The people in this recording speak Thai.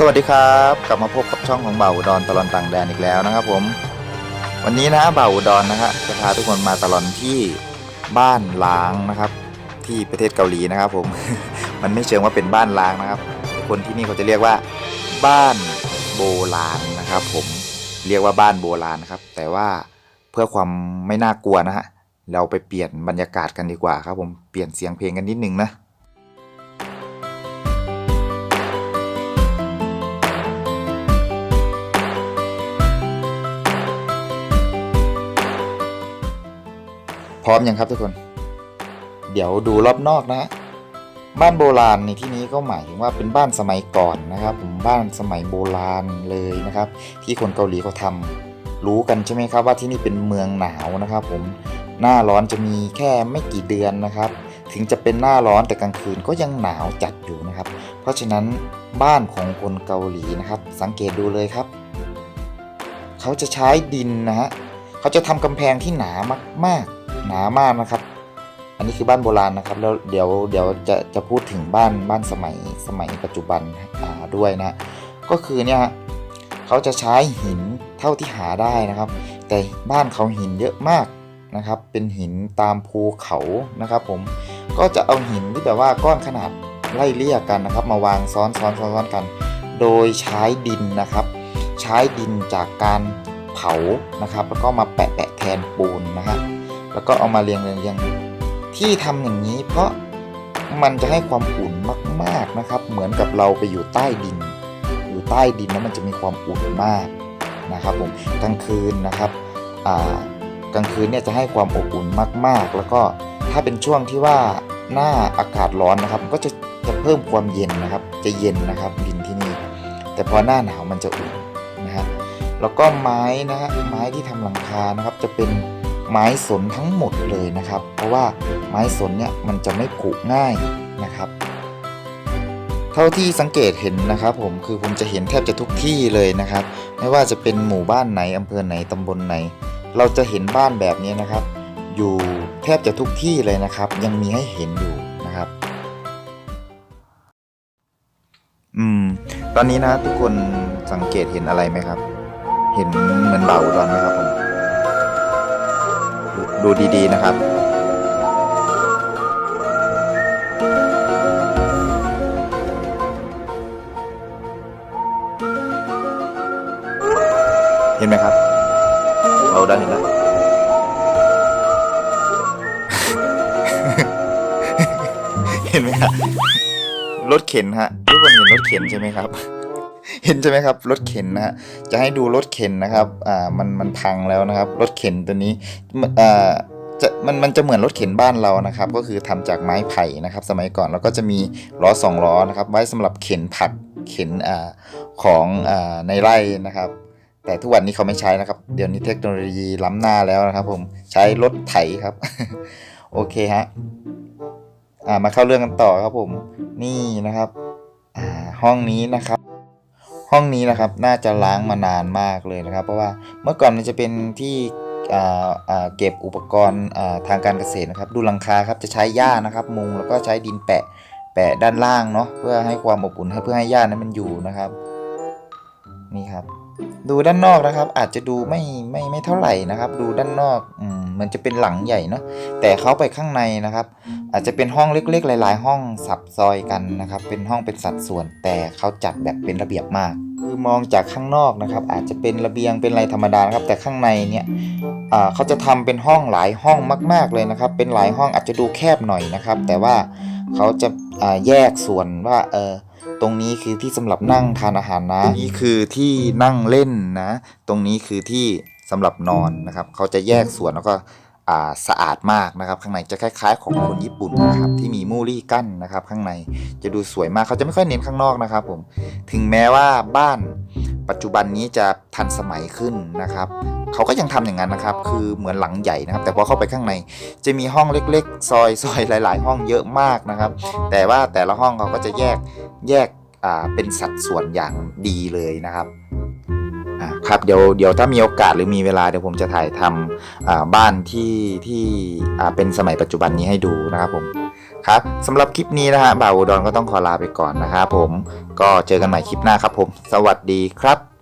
สวัสดีครับ กลับมาพบกับช่องของเบาอุดรตลอนต่างแดนอีกแล้วนะครับ ผม วันนี้นะเบาอุดรนะฮะจะพาทุกคนมาตลอนที่บ้านล้างนะครับ ที่ประเทศเกาหลีนะครับ ผม มันไม่เชิงว่าเป็นบ้านล้างนะครับ คนที่นี่เขาจะเรียกว่า บ้านโบราณนะครับ ผมเรียกว่าบ้านโบราณนะครับ แต่ว่าเพื่อความไม่น่ากลัวนะฮะเราไปเปลี่ยนบรรยากาศกันดีกว่าครับ ผมเปลี่ยนเสียงเพลงกันนิดนึงนะ ร้อมยังครับทุกคน เดี๋ยวดูรอบนอกนะฮะบ้านโบราณในที่นี้ก็หมายถึงว่าเป็นบ้านสมัยก่อนนะครับ ผมบ้านสมัยโบราณเลยนะครับ ที่คนเกาหลีเขาทำรู้กันใช่ไหมครับว่าที่นี่เป็นเมืองหนาวนะครับ ผมหน้าร้อนจะมีแค่ไม่กี่เดือนนะครับ ถึงจะเป็นหน้าร้อนแต่กลางคืนก็ยังหนาวจัดอยู่นะครับ เพราะฉะนั้นบ้านของคนเกาหลีนะครับ สังเกตดูเลยครับ เขาจะใช้ดินนะฮะเขาจะทำกำแพงที่หนามากๆ หนามากนะครับ อันนี้คือบ้านโบราณนะครับ แล้วเดี๋ยวเดี๋ยวจะจะพูดถึงบ้านบ้านสมัยสมัยปัจจุบันด้วยนะ ก็คือเนี่ยเขาจะใช้หินเท่าที่หาได้นะครับ แต่บ้านเขาหินเยอะมากนะครับ เป็นหินตามภูเขานะครับ ผมก็จะเอาหินที่แบบว่าก้อนขนาดไล่เลี่ยกันนะครับ มาวางซ้อนซ้อนซ้อนซ้อนกัน โดยใช้ดินนะครับ ใช้ดินจากการเผานะครับ แล้วก็มาแปะแปะแทนปูนนะฮะ แล้วก็เอามาเรียงเรียงเรียงที่ทำอย่างนี้เพราะมันจะให้ความอุ่นมาก ๆนะครับ เหมือนกับเราไปอยู่ใต้ดิน อยู่ใต้ดินแล้วมันจะมีความอุ่นมากนะครับผมกลางคืนนะครับกลางคืนเนี่ยจะให้ความอบอุ่นมาก ๆ แล้วก็ถ้าเป็นช่วงที่ว่าหน้าอากาศร้อนนะครับ ก็จะจะเพิ่มความเย็นนะครับ จะเย็นนะครับดินที่นี่ แต่พอหน้าหนาวมันจะอุ่นนะฮะแล้วก็ไม้นะฮะไม้ที่ทำหลังคานะครับจะเป็น ไม้สนทั้งหมดเลยนะครับ เพราะว่าไม้สนเนี่ยมันจะไม่ผุง่ายนะครับ เท่าที่สังเกตเห็นนะครับ ผมคือผมจะเห็นแทบจะทุกที่เลยนะครับ ไม่ว่าจะเป็นหมู่บ้านไหนอำเภอไหนตำบลไหน เราจะเห็นบ้านแบบนี้นะครับ อยู่แทบจะทุกที่เลยนะครับ ยังมีให้เห็นอยู่นะครับอืม ตอนนี้นะทุกคนสังเกตเห็นอะไรไหมครับ เห็นเหมือนเบาอุดอนไหมครับผม ดูดีๆนะครับ เห็นไหมครับเบาอุดอนเห็นแล้วเห็นไหมครับรถเข็นฮะทุกคนเห็นรถเข็นใช่ไหมครับ เห็นใช่ไหมครับรถเข็นนะฮะจะให้ดูรถเข็นนะครับอ่ามันมันพังแล้วนะครับรถเข็นตัวนี้มันอ่าจะมันมันจะเหมือนรถเข็นบ้านเรานะครับ ก็คือทำจากไม้ไผ่นะครับ สมัยก่อนแล้วก็จะมีล้อสองล้อนะครับ ไว้สำหรับเข็นผักเข็นอ่าของอ่าในไร่นะครับแต่ทุกวันนี้เขาไม่ใช้นะครับ เดี๋ยวนี้เทคโนโลยีล้ำหน้าแล้วนะครับ ผมใช้รถไถครับ โอเคฮะอ่ามาเข้าเรื่องกันต่อครับผม นี่นะครับอ่าห้องนี้นะครับ ห้องนี้นะครับน่าจะล้างมานานมากเลยนะครับ เพราะว่าเมื่อก่อนมันจะเป็นที่เก็บอุปกรณ์ทางการเกษตรนะครับ ดูหลังคาครับจะใช้หญ้านะครับ มุงแล้วก็ใช้ดินแปะแปะด้านล่างเนาะเพื่อให้ความอบอุ่นเพื่อให้หญ้านั้นมันอยู่นะครับ นี่ครับ ดูด้านนอกนะครับ อาจจะดูไม่ไม่ไม่เท่าไหร่นะครับ ดูด้านนอกอืมเหมันจะเป็นหลังใหญ่เนาะแต่เขาไปข้างในนะครับ อาจจะเป็นห้องเล็กๆ หลาย ๆ ห้องสับซอยกันนะครับ เป็นห้องเป็นสัดส่วน แต่เขาจัดแบบเป็นระเบียบมาก คือมองจากข้างนอกนะครับ อาจจะเป็นระเบียงเป็นอะไรธรรมดานะครับ แต่ข้างในเนี่ยเขาจะทำเป็นห้องหลายห้องมาก ๆเลยนะครับ เป็นหลายห้องอาจจะดูแคบหน่อยนะครับ แต่ว่าเขาจะแยกส่วนว่าเออ ตรงนี้คือที่สำหรับนั่งทานอาหารนะนี่คือที่นั่งเล่นนะ ตรงนี้คือที่สำหรับนอนนะครับ เขาจะแยกส่วนแล้วก็อ่าสะอาดมากนะครับ ข้างในจะคล้าย ๆ ของคนญี่ปุ่นนะครับที่มีมูรี่กั้นนะครับ ข้างในจะดูสวยมากเขาจะไม่ค่อยเน้นข้างนอกนะครับผมถึงแม้ว่าบ้านปัจจุบันนี้จะทันสมัยขึ้นนะครับเขาก็ยังทำอย่างนั้นนะครับ คือเหมือนหลังใหญ่นะครับ แต่พอเข้าไปข้างในจะมีห้องเล็ก ๆ ซอยซอยหลาย ๆ ห้องเยอะมากนะครับ แต่ว่าแต่ละห้องเขาก็จะแยก แยกเป็นสัดส่วนอย่างดีเลยนะครับครับเดี๋ยวเดี๋ยวถ้ามีโอกาสหรือมีเวลาเดี๋ยวผมจะถ่ายทำอ่าบ้านที่ที่เป็นสมัยปัจจุบันนี้ให้ดูนะครับผมครับสำหรับคลิปนี้นะฮะบ่าวดอนก็ต้องขอลาไปก่อนนะครับผมก็เจอกันใหม่คลิปหน้าครับผม สวัสดีครับ